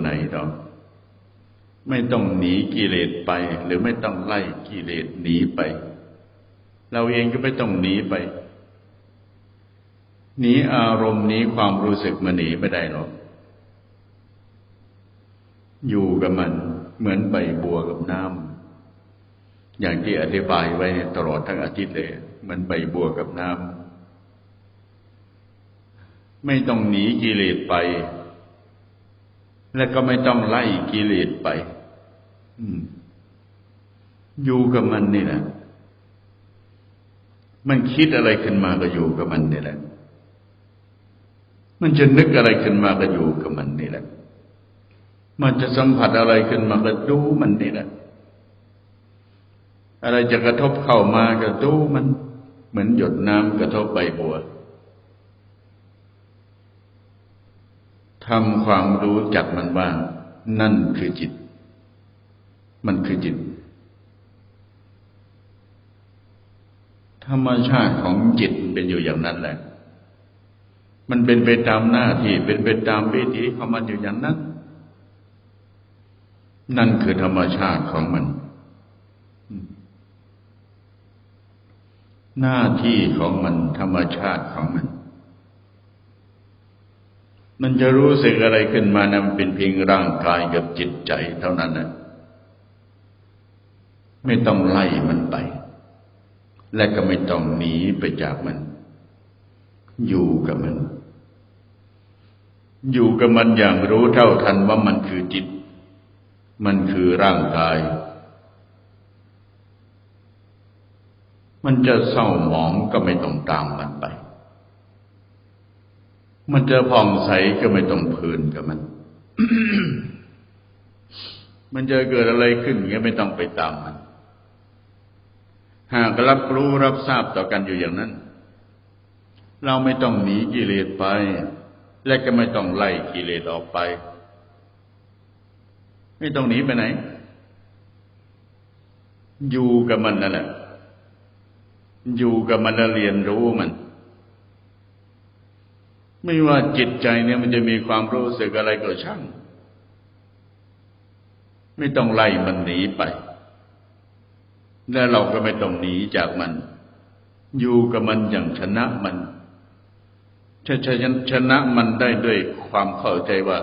ไหนหรอกไม่ต้องหนีกิเลสไป หรือไม่ต้องไล่กิเลสหนีไป เราเองก็ไม่ต้องหนีไปหนีอารมณ์หนีความรู้สึกมาหนีไม่ได้หรอกอยู่กับมันเหมือนใบบัวกับน้ำอย่างที่อธิบายไว้ตลอดทั้งอาทิตย์เลยเหมือนใบบัวกับน้ำไม่ต้องหนีกิเลสไป และก็ไม่ต้องไล่กิเลสไปอยู่กับมันนี่แหละ มันคิดอะไรขึ้นมาก็อยู่กับมันนี่แหละ มันจะนึกอะไรขึ้นมาก็อยู่กับมันนี่แหละ มันจะสัมผัสอะไรขึ้นมาก็ดูมันนี่แหละ อะไรจะกระทบเข้ามาก็ดูมัน เหมือนหยดน้ำกระทบใบบัว ทำความรู้จักมันว่า นั่นคือจิต มันคือจิต ธรรมชาติของจิตเป็นอยู่อย่างนั้นแหละ มันเป็นไปตามหน้าที่ เป็นไปตามวิถีของมันอยู่อย่างนั้น นั่นคือธรรมชาติของมัน หน้าที่ของมันธรรมชาติของมัน มันจะรู้สึกอะไรขึ้นมานะมันเป็นเพียงร่างกายกับจิตใจเท่านั้นนะไม่ต้องไล่มันไป และก็ไม่ต้องหนีไปจากมัน อยู่กับมัน อยู่กับมันอย่างรู้เท่าทันว่ามันคือจิต มันคือร่างกาย มันจะเศร้าหมองก็ไม่ต้องตามมันไป มันจะผ่องใสก็ไม่ต้องเพลินกับมัน มันจะเกิดอะไรขึ้นก็ไม่ต้องไปตามมัน หากรับรู้รับทราบต่อกันอยู่อย่างนั้น เราไม่ต้องหนีกิเลสไป และก็ไม่ต้องไล่กิเลสออกไป ไม่ต้องหนีไปไหน อยู่กับมันนั่นแหละอยู่กับมันแลเรียนรู้มัน ไม่ว่าจิตใจเนี่ยมันจะมีความรู้สึกอะไรก็ช่าง ไม่ต้องไล่มันหนีไป และเราก็ไม่ต้องหนีจากมัน อยู่กับมันอย่างชนะมันจะชนะชนะมันได้ด้วยความเข้าใจว่า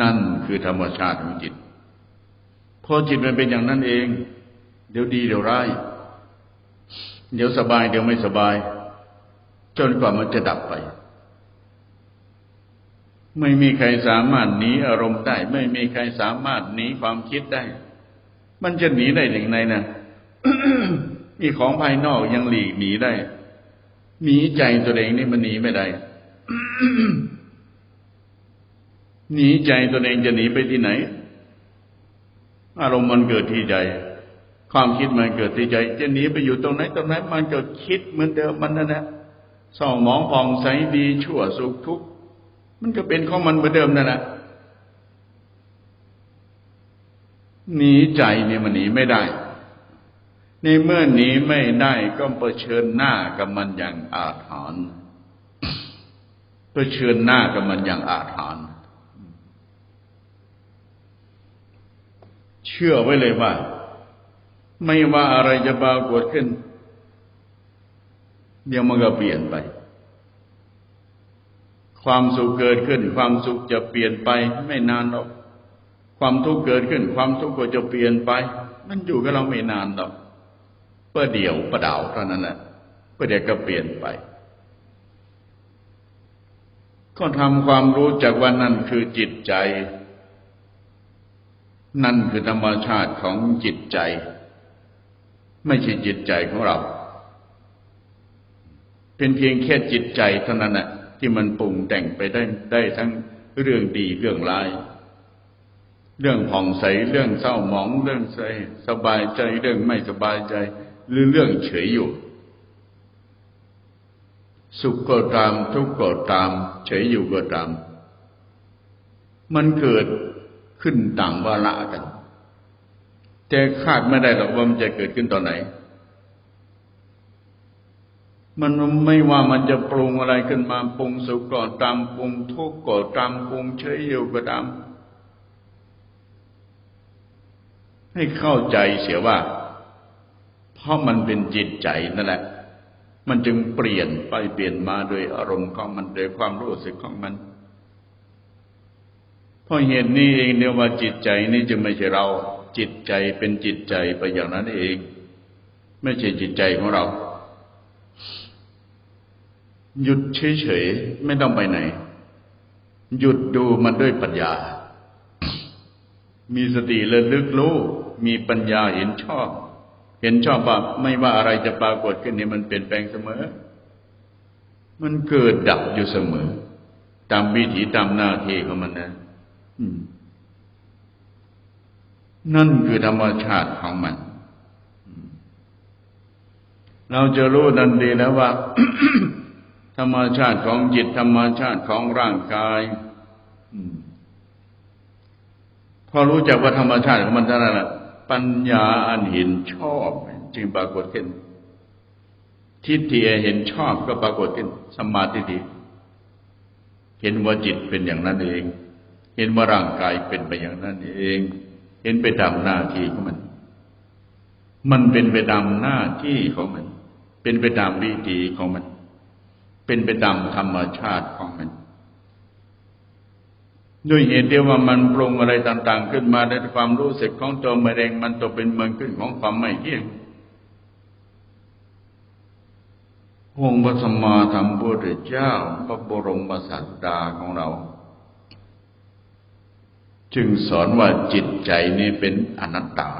นั่นคือธรรมชาติของจิตพอจิตมันเป็นอย่างนั้นเอง เดี๋ยวดีเดี๋ยวร้าย เดี๋ยวสบายเดี๋ยวไม่สบาย จนกว่ามันจะดับไป ไม่มีใครสามารถหนีอารมณ์ได้ ไม่มีใครสามารถหนีความคิดได้ มันจะหนีได้อย่างไรนะมีของภายนอกยังหลีกหนีได้หนีใจตัวเองนี่มันหนีไม่ได้หนีใจตัวเองจะหนีไปที่ไหน อารมณ์มันเกิดที่ใจ ความคิดมันเกิดที่ใจ จะหนีไปอยู่ตรงไหน ตรงไหนมันก็คิดเหมือนเดิมมันนั่นแหละส่องมองผ่องใสดีชั่วสุขทุกข์ มันก็เป็นของมันเหมือนเดิมนั่นแหละหนีใจเนี่ยมันหนีไม่ได้ ในเมื่อหนีไม่ได้ก็เผชิญหน้ากับมันอย่างอาถรรพ์เผชิญหน้ากับมันอย่างอาถรรพ์เชื่อไว้เลยว่า ไม่ว่าอะไรจะปรากฏขึ้น เดี๋ยวมันก็เปลี่ยนไป ความสุขเกิดขึ้น ความสุขจะเปลี่ยนไปไม่นานหรอกความทุกข์เกิดขึ้น ความทุกข์ก็จะเปลี่ยนไป มันอยู่กับเราไม่นานหรอกเพื่อเดี่ยวประดาวเท่านั้นแหละเพื่อเดี๋ยวก็เปลี่ยนไป ก็ทำความรู้จักว่านั่นคือจิตใจ นั่นคือธรรมชาติของจิตใจ ไม่ใช่จิตใจของเรา เป็นเพียงแค่จิตใจเท่านั้นแหละ ที่มันปรุงแต่งไปได้ได้ทั้งเรื่องดีเรื่องร้าย เรื่องผ่องใสเรื่องเศร้าหมองเรื่องใสสบายใจเรื่องไม่สบายใจ หรือเรื่องเฉยอยู่ สุขก็ตามทุกข์ก็ตาม เฉยอยู่ก็ตาม มันเกิดขึ้นต่างวาระกันแต่คาดไม่ได้หรอกว่ามันจะเกิดขึ้นตอนไหน มันไม่ว่ามันจะปรุงอะไรขึ้นมาปรุงสุขก็ตามปรุงทุกข์ก็ตามปรุงเฉยอยู่ก็ตาม ให้เข้าใจเสียว่า เพราะมันเป็นจิตใจนั่นแหละ มันจึงเปลี่ยนไปเปลี่ยนมาโดยอารมณ์ของมันโดยความรู้สึกของมันเพราะเหตุนี้เองเดียวว่าจิตใจนี่จึงไม่ใช่เรา จิตใจเป็นจิตใจไปอย่างนั้นเอง ไม่ใช่จิตใจของเรา หยุดเฉยๆไม่ต้องไปไหน หยุดดูมันด้วยปัญญา มีสติระลึกรู้ มีปัญญาเห็นชอบ เห็นชอบว่าไม่ว่าอะไรจะปรากฏขึ้นเนี่ยมันเปลี่ยนแปลงเสมอ มันเกิดดับอยู่เสมอ ตามวิถีตามหน้าที่ของมันนะนั่นคือธรรมชาติของมัน เราจะรู้ดันดีแล้วว่า ธรรมชาติของจิตธรรมชาติของร่างกายอพอรู้จักว่าธรรมชาติของมันเท่านั้นแหละปัญญาอันเห็นชอบจึงปรากฏขึ้น ทิฏฐิเห็นชอบก็ปรากฏขึ้นสมาทิฏฐิเห็นว่าจิตเป็นอย่างนั้นเอง เห็นว่าร่างกายเป็นไปอย่างนั้นเอง เห็นไปตามหน้าที่ของมัน มันเป็นไปตามหน้าที่ของมัน เป็นไปตามวิถีของมัน เป็นไปตามธรรมชาติของมัน ด้วยเหตุเดียวว่ามันปรุงอะไรต่างๆ ขึ้นมาในความรู้สึกของตัวมันเองมันตกเป็นเมืองขึ้นของความไม่เที่ยงองค์พระสัมมาสัมพุทธเจ้าพระบรมศาสดาของเรา จึงสอนว่าจิตใจนี้เป็นอนัตตา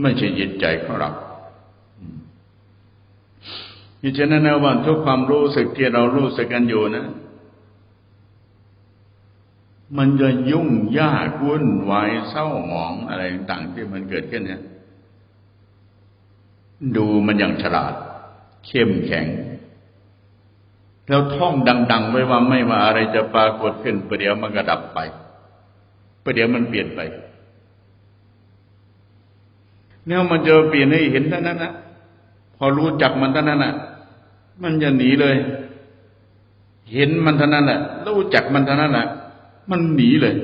ไม่ใช่จิตใจของเรา เพราะฉะนั้นนะว่าทุกความรู้สึกที่เรารู้สึกกันอยู่นะ มันจะยุ่งยากวุ่นวายเศร้าหมองอะไรต่างๆที่มันเกิดขึ้นเนี่ย ดูมันอย่างฉลาด เข้มแข็ง แล้วท่องดัง ๆ ไว้ว่าไม่ว่าอะไรจะปรากฏขึ้นประเดี๋ยวมันก็ดับไปประเดี๋ยวมันเปลี่ยนไปเนี่ยมันจะเปลี่ยนให้เห็นเท่านั้นนะพอรู้จักมันเท่านั้นนะ มันจะหนีเลย เห็นมันเท่านั้นแหละรู้จักมันเท่านั้นแหละมันหนีเลย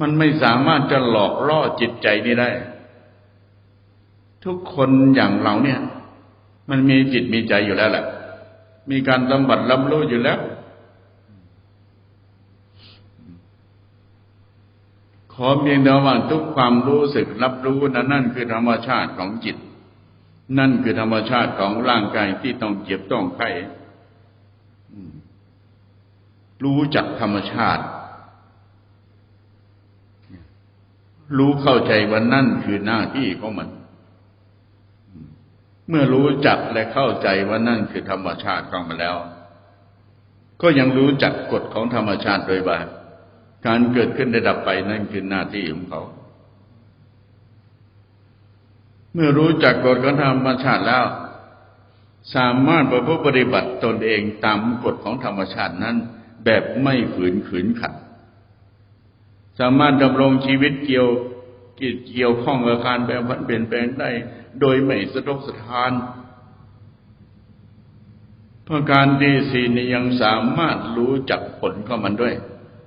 มันไม่สามารถจะหลอกล่อจิตใจนี้ได้ ทุกคนอย่างเราเนี่ย มันมีจิตมีใจอยู่แล้วแหละมีการสัมผัสรับรู้อยู่แล้ว ขอเพียงแต่ว่าทุกความรู้สึกรับรู้นั้นนั่นคือธรรมชาติของจิต นั่นคือธรรมชาติของร่างกายที่ต้องเจ็บต้องไข้รู้จักธรรมชาติ รู้เข้าใจว่านั่นคือหน้าที่ของมัน เมื่อรู้จักและเข้าใจว่านั่นคือธรรมชาติของมันแล้ว ก็ยังรู้จักกฎของธรรมชาติโดยว่าการเกิดขึ้นได้ดับไปนั่นคือหน้าที่ของเขา เมื่อรู้จักกฎของธรรมชาติแล้ว สามารถประพฤติปฏิบัติตนเองตามกฎของธรรมชาตินั้น แบบไม่ฝืนขืนขัด สามารถดำรงชีวิตเกี่ยวเกี่ยวข้องกับการแปลผันเปลี่ยนแปลงได้ โดยไม่สะทกสะท้านเพราะการดีสีนี้ยังสามารถรู้จักผลของมันด้วย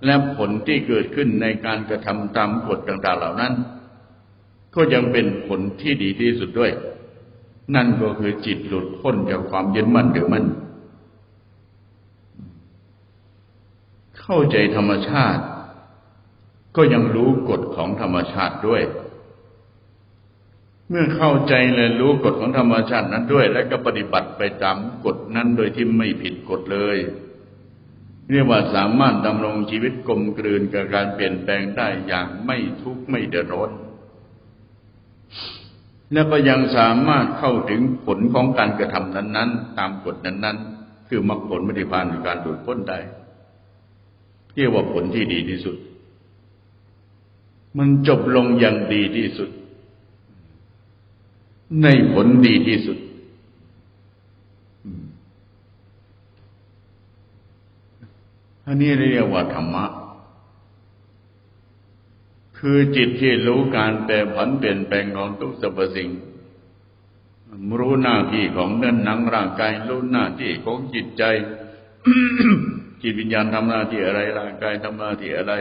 และผลที่เกิดขึ้นในการกระทำตามกฎต่างๆเหล่านั้น ก็ยังเป็นผลที่ดีที่สุดด้วย นั่นก็คือจิตหลุดพ้นจากความยึดมั่นถือมั่น เข้าใจธรรมชาติ ก็ยังรู้กฎของธรรมชาติด้วย เมื่อเข้าใจและรู้กฎของธรรมชาตินั้นด้วย และก็ปฏิบัติไปตามกฎนั้นโดยที่ไม่ผิดกฎเลยเรียกว่าสามารถดำรงชีวิตกลมกลืนกับการเปลี่ยนแปลงได้อย่างไม่ทุกข์ไม่เดือดร้อน และก็ยังสามารถเข้าถึงผลของการกระทำนั้น ๆ ตามกฎนั้น ๆ คือมรรคผลมิถิพานในการหลุดพ้นได้เรียกว่าผลที่ดีที่สุด มันจบลงอย่างดีที่สุด ในผลดีที่สุด อันนี้เรียกว่าธรรมะ คือจิตที่รู้การแปรผันเปลี่ยนแปลงของทุกสรรพสิ่ง รู้หน้าที่ของเนื้อหนังร่างกาย รู้หน้าที่ของจิตใจ จิตวิญญาณทำหน้าที่อะไรร่างกายทำหน้าที่อะไร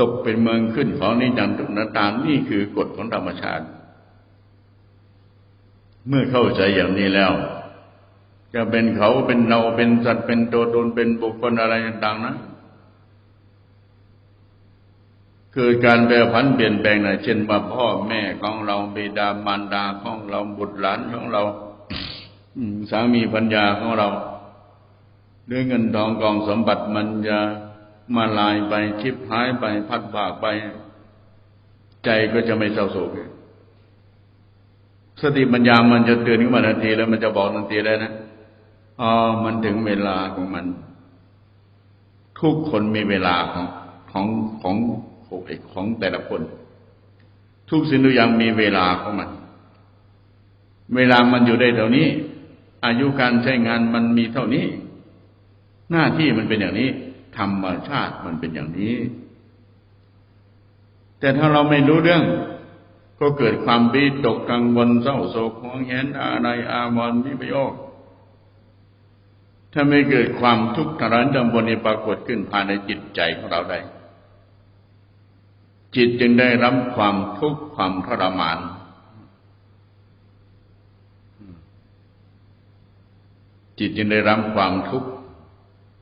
ตกเป็นเมืองขึ้นของนิจังทุกนาตามนี่คือกฎของธรรมชาติ เมื่อเข้าใจอย่างนี้แล้ว จะเป็นเขาเป็นเราเป็นสัตว์เป็นตัวตนเป็นบุคคลอะไรต่างๆนะ คือการแปรผันเปลี่ยนแปลงนะเช่นว่าพ่อแม่ของเราบิดามารดาของเราบุตรหลานของเราสามีปัญญาของเราด้วยเงินทองกองสมบัติมันจะมาลายไปชิบหายไปพัดภาคไป ใจก็จะไม่เศร้าโศกสติปัญญามันจะเตือนขึ้นมาทันทีแล้วมันจะบอกทันทีเลยนะอ๋อมันถึงเวลาของมัน ทุกคนมีเวลาของของของ ของแต่ละคน ทุกสิ่งทุกอย่างมีเวลาของมัน เวลามันอยู่ได้เท่านี้ อายุการใช้งานมันมีเท่านี้ หน้าที่มันเป็นอย่างนี้ ธรรมชาติมันเป็นอย่างนี้ แต่ถ้าเราไม่รู้เรื่อง ก็เกิดความบีตกกังวลเศร้าโศกของเห็นอะไรอาวรณ์วิปโยคถ้าไม่เกิดความทุกข์ทรมานบนนี้ปรากฏขึ้นภายในจิตใจของเราได้ จิตจึงได้รับความทุกข์ความทรมาน จิตจึงได้รับความทุกข์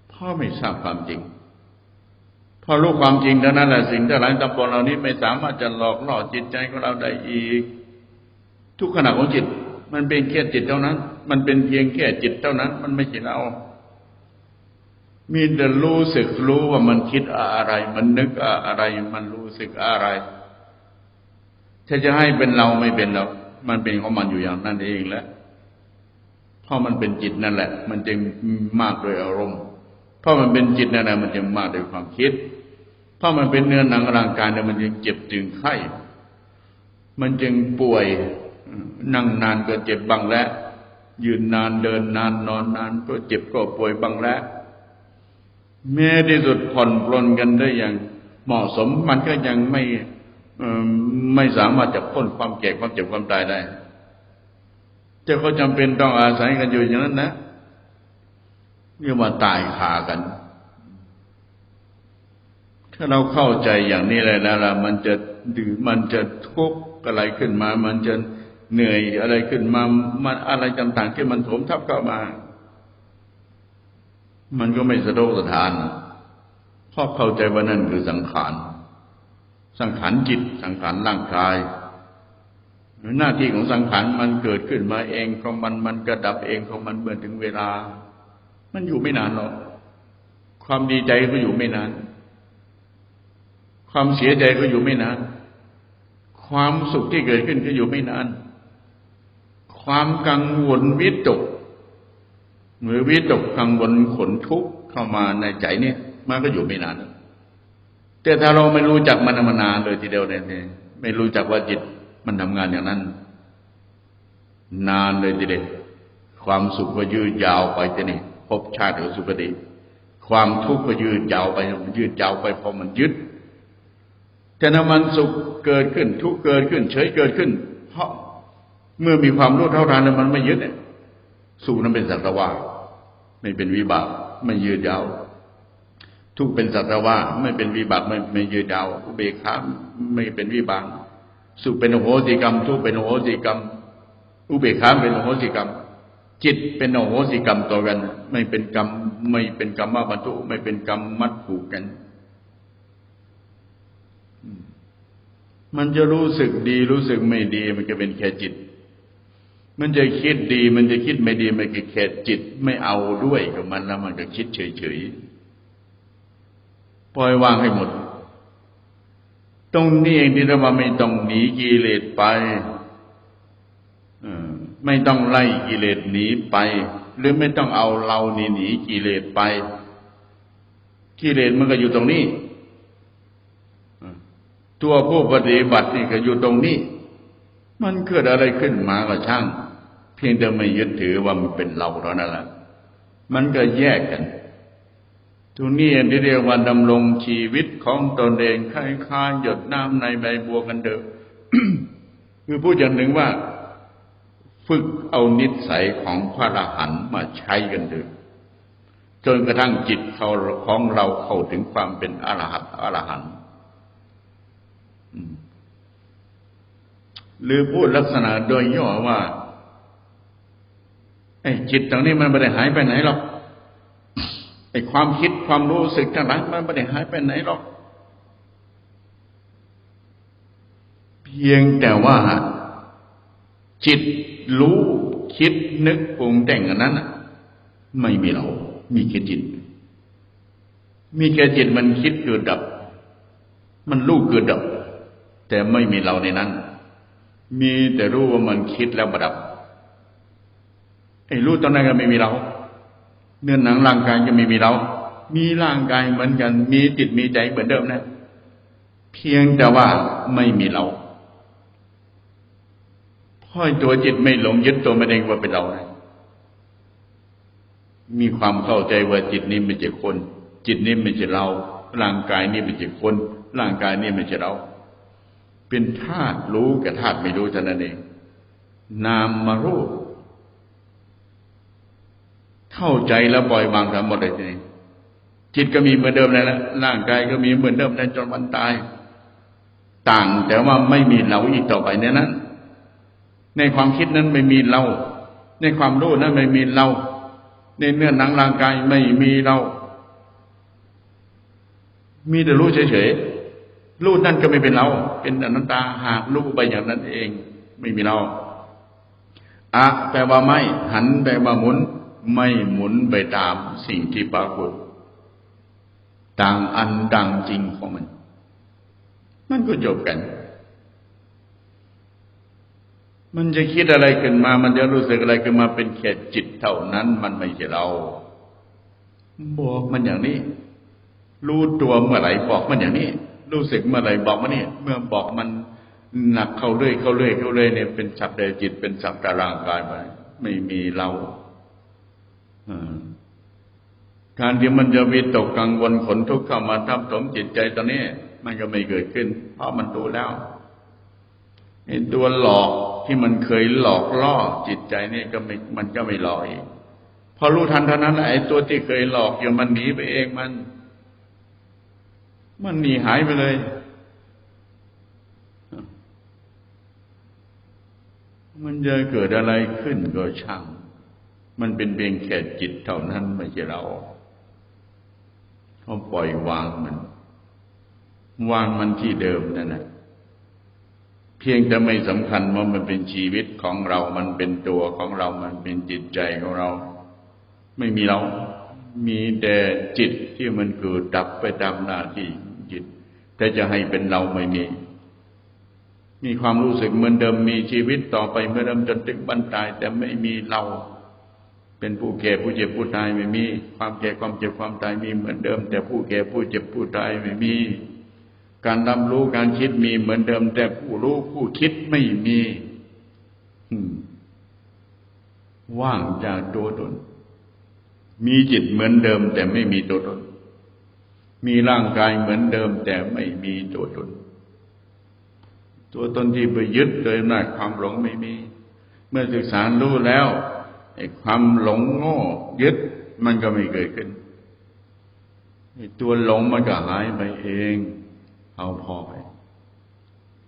เพราะไม่ทราบความจริงพอรู้ความจริงเท่านั้นแหละสิ่งทั้งหลายตำบลเหล่านี้ไม่สามารถจะหลอกล่อจิตใจของเราได้อีก ทุกขณะของจิต มันเป็นแค่จิตเท่านั้น มันเป็นเพียงแค่จิตเท่านั้น มันไม่ใช่เรา มีแต่รู้สึกรู้ว่ามันคิดอะไร มันนึกอะไร มันรู้สึกอะไร ถ้าจะให้เป็นเราไม่เป็นเรา มันเป็นของมันอยู่อย่างนั้นเองแหละเพราะมันเป็นจิตนั่นแหละ มันจึงมากโดยอารมณ์ เพราะมันเป็นจิตนั่นแหละมันจึงมากโดยความคิด เพราะมันเป็นเนื้อหนังร่างกายเนี่ยมันจึงเจ็บจึงไข้ มันจึงป่วยนั่งนานก็เจ็บบ้างแล้วยืนนานเดินนานนอนนานก็เจ็บก็ป่วยบ้างแล้ว แม้ที่สุดผ่อนปลนกันได้อย่างเหมาะสมมันก็ยังไม่ไม่สามารถจะพ้นความแก่ความเจ็บความตายได้จะเขาจำเป็นต้องอาศัยกันอยู่อย่างนั้นนะเรียกว่าตายคากัน ถ้าเราเข้าใจอย่างนี้เลยนะล่ะมันจะดือมันจะทุกข์อะไรขึ้นมา มันจะเหนื่อยอะไรขึ้นมา มันอะไรต่างๆที่มันโถมทับเข้ามา มันก็ไม่สะทกสะทานเพราะเข้าใจว่านั่นคือสังขาร สังขารจิต สังขารร่างกาย หน้าที่ของสังขารมันเกิดขึ้นมาเองของมันมันกระดับเองของมันเมื่อถึงเวลา มันอยู่ไม่นานหรอก ความดีใจก็อยู่ไม่นาน ความเสียใจก็อยู่ไม่นาน ความสุขที่เกิดขึ้นก็อยู่ไม่นาน ความกังวลวิตก หรือวิตกกังวลขนทุกข์เข้ามาในใจเนี่ย มันก็อยู่ไม่นานแต่ถ้าเราไม่รู้จักมันมานานเลยทีเดียวเนี่ยไม่รู้จักว่าจิตมันทำงานอย่างนั้น นานเลยทีเดียวความสุขก็ยืดยาวไปทีนี่พบชาติหรือสุคติความทุกข์ก็ยืดยาวไปมันยืดยาวไปเพราะมันยึดแต่ถ้ามันสุขเกิดขึ้น ทุกเกิดขึ้น เฉยเกิดขึ้น เพราะเมื่อมีความรู้เท่าทันแล้วมันไม่ยึดเนี่ยสุขนั้นเป็นสัตวา ไม่เป็นวิบากไม่ยืดยาวทุกเป็นสัตวาไม่เป็นวิบากไม่ไม่ยืดยาวอุเบกขาไม่เป็นวิบากสุขเป็นโอโหสิกรรม ทุกเป็นโอโหสิกรรม อุเบกขาเป็นโอโหสิกรรม จิตเป็นโอโหสิกรรมต่อกัน ไม่เป็นกรรม ไม่เป็นกรรมบรรทุไม่เป็นกรรมมัดผูกกัน มันจะรู้สึกดีรู้สึกไม่ดี มันก็เป็นแค่จิต มันจะคิดดี มันจะคิดไม่ดีมันก็แค่จิตไม่เอาด้วยกับมันแล้วมันก็คิดเฉยๆปล่อยวางให้หมด ตรงนี้เองที่เราว่าไม่ต้องหนีกิเลสไปไม่ต้องไล่กิเลสหนีไป หรือไม่ต้องเอาเราหนีหนีกิเลสไปกิเลสมันก็อยู่ตรงนี้ตัวผู้ปฏิบัตินี่ก็อยู่ตรงนี้ มันเกิดอะไรขึ้นมาก็ช่าง พียงแต่ไม่ยึดถือว่ามันเป็นเราเท่านั้นแหละมันก็แยกกันทุกนี้ที่เรียกว่าดำรงชีวิตของตนเองคล้ายๆหยดน้ำในใบบัวกันเดิมคือพูดอย่างหนึ่งว่า ฝึกเอานิสัยของพระอรหันต์มาใช้กันเถอะจนกระทั่งจิตเขาของเราเข้าถึงความเป็นอรหันต์อรหันต์หรือพูดลักษณะโดยย่อว่า ไอ้จิตตรงนี้มันไม่ได้หายไปไหนหรอกไอ้ความคิดความรู้สึกทั้งหลายมันไม่ได้หายไปไหนหรอก เพียงแต่ว่า จิตรู้คิดนึกปรุงแต่งอันนั้นไม่มีเรา มีแค่จิต มีแค่จิตมันคิดเกิดดับ มันรู้เกิดดับ แต่ไม่มีเราในนั้น มีแต่รู้ว่ามันคิดแล้วประดับ ไอ้รู้ตอนนั้นก็ไม่มีเรา เนื้อหนังร่างกายก็ไม่มีเรา มีร่างกายเหมือนกัน มีจิตมีใจเหมือนเดิมนะ เพียงแต่ว่าไม่มีเราพราะตัวจิตไม่หลงยึดตัวมันเองว่าเป็นเรานะมีความเข้าใจว่าจิตนี้ไม่ใช่คน จิตนี้ไม่ใช่เรา ร่างกายนี้ไม่ใช่คน ร่างกายนี้ไม่ใช่เรา เป็นธาตุรู้กับธาตุไม่รู้เท่านั้นเอง นามมารูป เข้าใจแล้วปล่อยวางทั้งหมดเลยทีนี้จิตก็มีเหมือนเดิมเลยนะร่างกายก็มีเหมือนเดิมในจนวันตาย ต่างแต่ว่าไม่มีเราอีกต่อไปในนั้น ในความคิดนั้นไม่มีเรา ในความรู้นั้นไม่มีเรา ในเนื้อหนังร่างกายไม่มีเรา มีแต่รู้เฉยๆรู้นั่นก็ไม่เป็นเรา เป็นอนัตตาหากรู้ไปอย่างนั้นเอง ไม่มีเราอะแปลว่าไม่ หันแปลว่าหมุน ไม่หมุนไปตามสิ่งที่ปรากฏต่างอันดังจริงของมัน มันก็จบกัน มันจะคิดอะไรขึ้นมา มันจะรู้สึกอะไรขึ้นมาเป็นแค่จิตเท่านั้น มันไม่ใช่เรา บอกมันอย่างนี้ รู้ตัวเมื่อไหร่บอกมันอย่างนี้ รู้สึกเมื่อไหร่บอกมันนี่เมื่อบอกมันหนักเข้าเรื่อยเข้าเรื่อยเข้าเรื่อยเนี่ยเป็นสัตว์ใดจิตเป็นสัตว์แต่ร่างกายไปไม่มีเรา การที่มันจะวิตกกังวลขนทุกข์เข้ามาทับถมจิตใจตอนนี้ มันก็ไม่เกิดขึ้น เพราะมันดูแล้วไอ้ตัวหลอกที่มันเคยหลอกล่อจิตใจนี่ก็ไม่มันก็ไม่หลอกอีกพอรู้ทันเท่านั้นไอ้ตัวที่เคยหลอกอยู่มันหนีไปเองมัน มันหนีหายไปเลย มันจะเกิดอะไรขึ้นก็ช่าง มันเป็นเพียงแค่จิตเท่านั้นไม่ใช่เราเขาปล่อยวางมัน วางมันที่เดิมนั่นแหละเพียงแต่ไม่สำคัญว่ามันเป็นชีวิตของเรา มันเป็นตัวของเรา มันเป็นจิตใจของเรา ไม่มีเรา มีแต่จิตที่มันเกิดดับไปตามหน้าที่จิต แต่จะให้เป็นเราไม่มี มีความรู้สึกเหมือนเดิม มีชีวิตต่อไปเมื่อเดิมจนถึงบรรตาย แต่ไม่มีเรา เป็นผู้แก่ผู้เจ็บผู้ตายไม่มี ความแก่ความเจ็บความตายมีเหมือนเดิม แต่ผู้แก่ผู้เจ็บผู้ตายไม่มี การรับรู้การคิดมีเหมือนเดิม แต่ผู้รู้ผู้คิดไม่มีว่างจากตัวตน มีจิตเหมือนเดิม แต่ไม่มีตัวตน มีร่างกายเหมือนเดิม แต่ไม่มีตัวตน ตัวตนที่ไปยึดโดยอำนาจความหลงไม่มี เมื่อศึกษารู้แล้ว ความหลงโง่ยึดมันก็ไม่เกิดขึ้นไอ้ตัวหลงมันก็หายไปเอง เอาพอไป